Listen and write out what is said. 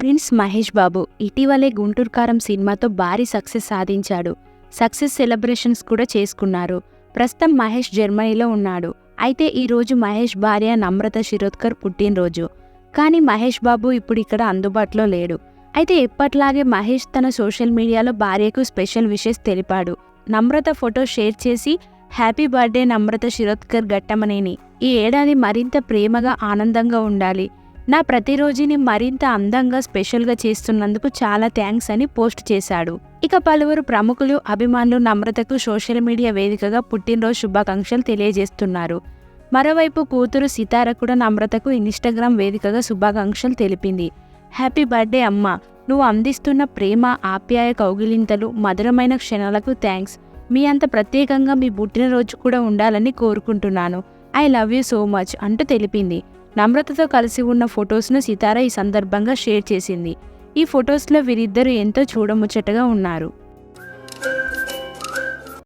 Prince Mahesh Babu ఇటీవలే గుంటూరు కారం సినిమాతో భారీ సక్సెస్ సాధించాడు. సక్సెస్ సెలబ్రేషన్స్ కూడా చేసుకున్నారు. ప్రస్తుతం మహేష్ జర్మనీలో ఉన్నాడు. అయితే ఈరోజు మహేష్ భార్య నమ్రత శిరోద్కర్ పుట్టినరోజు. కానీ మహేష్ బాబు ఇప్పుడు ఇక్కడ అందుబాటులో లేడు. అయితే ఎప్పట్లాగే మహేష్ తన సోషల్ మీడియాలో భార్యకు స్పెషల్ విషెస్ తెలిపాడు. నమ్రత ఫోటో షేర్ చేసి హ్యాపీ బర్త్డే నమ్రత శిరోద్కర్ గట్టమనేని ఈ ఏడాది మరింత ప్రేమగా ఆనందంగా ఉండాలి. నా ప్రతిరోజుని మరింత అందంగా స్పెషల్గా చేస్తున్నందుకు చాలా థ్యాంక్స్ అని పోస్ట్ చేశాడు. ఇక పలువురు ప్రముఖులు అభిమానులు నమ్రతకు సోషల్ మీడియా వేదికగా పుట్టినరోజు శుభాకాంక్షలు తెలియజేస్తున్నారు. మరోవైపు కూతురు సితార కూడా నమ్రతకు ఇన్స్టాగ్రామ్ వేదికగా శుభాకాంక్షలు తెలిపింది. హ్యాపీ బర్త్డే అమ్మ! నువ్వు అందిస్తున్న ప్రేమ ఆప్యాయ కౌగిలింతలు మధురమైన క్షణాలకు థ్యాంక్స్ మీ అంత ప్రత్యేకంగా మీ పుట్టినరోజు కూడా ఉండాలని కోరుకుంటున్నాను. I love you so much అంటూ తెలిపింది. నమ్రతతో కలిసి ఉన్న ఫొటోస్ను సితార ఈ సందర్భంగా షేర్ చేసింది. ఈ ఫొటోస్లో వీరిద్దరూ ఎంతో చూడముచ్చటగా ఉన్నారు.